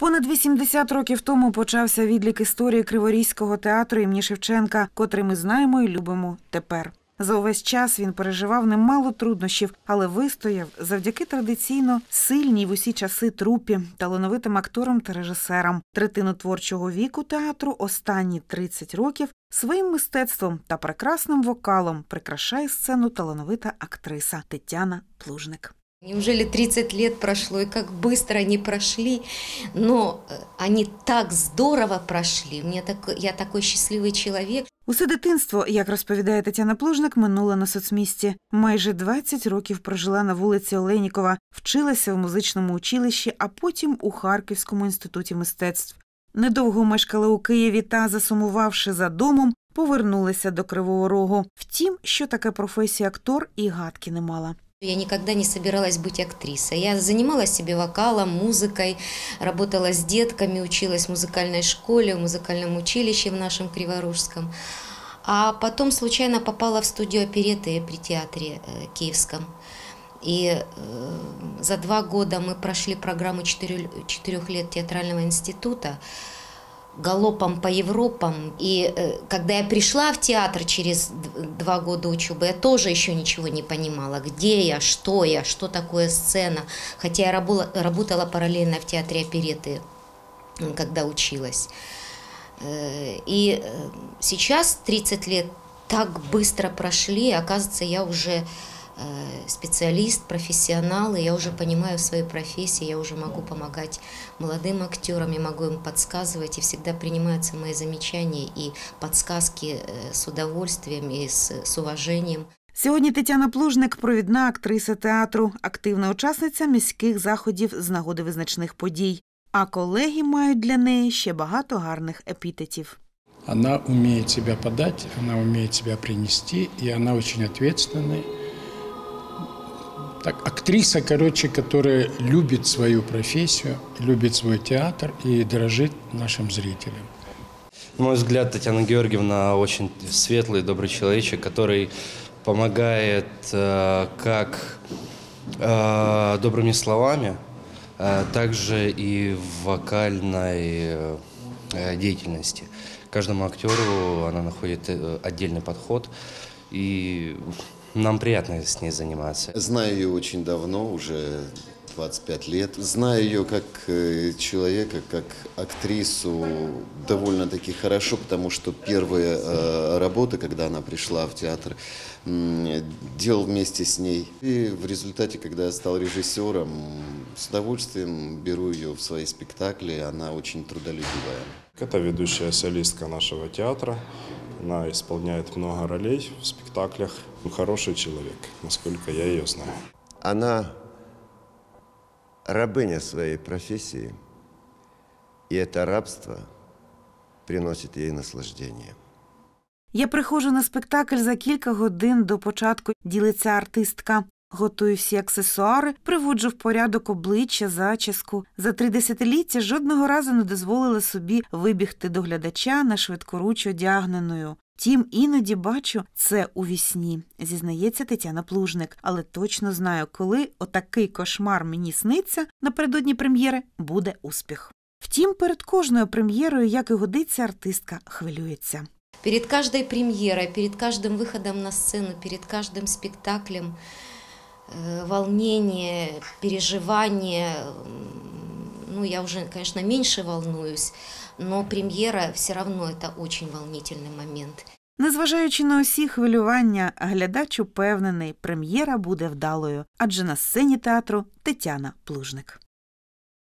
Понад 80 років тому почався відлік історії Криворізького театру імені Шевченка, котрий ми знаємо і любимо тепер. За увесь час він переживав немало труднощів, але вистояв завдяки традиційно сильній в усі часи трупі, талановитим акторам та режисерам. Третину творчого віку театру останні 30 років своїм мистецтвом та прекрасним вокалом прикрашає сцену талановита актриса Тетяна Плужник. Неужели 30 лет прошло, и как быстро они прошли, но э, они так здорово прошли. Мне так, я такой счастливый человек. Усе дитинство, як розповідає Тетяна Плужник, минуло на соцмісті. Майже 20 років прожила на вулиці Оленікова, вчилася в музичному училищі, а потім у Харківському інституті мистецтв. Недовго мешкала у Києві та, засумувавши за домом, повернулася до Кривого Рогу. Втім, що таке професія актор і гадки не мала. Я никогда не собиралась быть актрисой. Я занималась себе вокалом, музыкой, работала с детками, училась в музыкальной школе, в музыкальном училище в нашем Криворужском. А потом случайно попала в студию опереты при театре э, Киевском. И э, за два года мы прошли программу четырех, лет театрального института галопом по Европам. И э, когда я пришла в театр через д- два года учебы, я тоже еще ничего не понимала, где я, что я, что такое сцена. Хотя я рабула- работала параллельно в театре опереты, м, когда училась. Э, И э, сейчас 30 лет так быстро прошли, оказывается, я уже э, специалист, профессионал, и я уже понимаю свою профессию, я уже могу помогать молодым актерам, я могу им подсказывать, и всегда принимаются мои замечания и подсказки э, с удовольствием и с, с уважением. Сьогодні Тетяна Плужник провідна актриса театру, активна учасниця міських заходів з нагоди визначних подій. А колеги мають для неї ще багато гарних епітетів. Она умеет себя подать, она умеет себя принести, и она очень ответственная. Так, актриса, короче, которая любит свою профессию, любит свой театр и дорожит нашим зрителям. На мой взгляд, Татьяна Георгиевна очень светлый, добрый человечек, который помогает э, как э, добрыми словами, э, также и в вокальной э, деятельности. Каждому актеру она находит э, отдельный подход, и нам приятно с ней заниматься. Знаю ее очень давно, уже 25 лет. Знаю ее как э, человека, как актрису довольно-таки хорошо, потому что первые э, работы, когда она пришла в театр, м, делал вместе с ней. И в результате, когда я стал режиссером, с удовольствием беру ее в свои спектакли. Она очень трудолюбивая. Это ведущая солистка нашего театра. Она исполняет много ролей в спектаклях. Ну, Хороший человек, насколько я ее знаю. Она рабыня своей профессии, и это рабство приносит ей наслаждение. Я приходжу на спектакль за кілька годин до початку, ділиться артистка. Готую всі аксесуари, приводжу в порядок обличчя, зачіску. За три десятиліття жодного разу не дозволила собі вибігти до глядача на швидкоруч одягненою. Втім, іноді бачу це у вісні, зізнається Тетяна Плужник, але точно знаю, коли отакий кошмар мені сниться напередодні прем'єри, буде успіх. Втім, перед кожною прем'єрою, як і годиться, артистка хвилюється. Перед каждой премьерой, перед каждым выходом на сцену, перед каждым спектаклем э, волнение, переживание. Ну, я уже, конечно, меньше волнуюсь, но прем'єра все равно это очень волнительный момент. Незважаючи на усі хвилювання, глядач упевнений, прем'єра буде вдалою, адже на сцені театру Тетяна Плужник.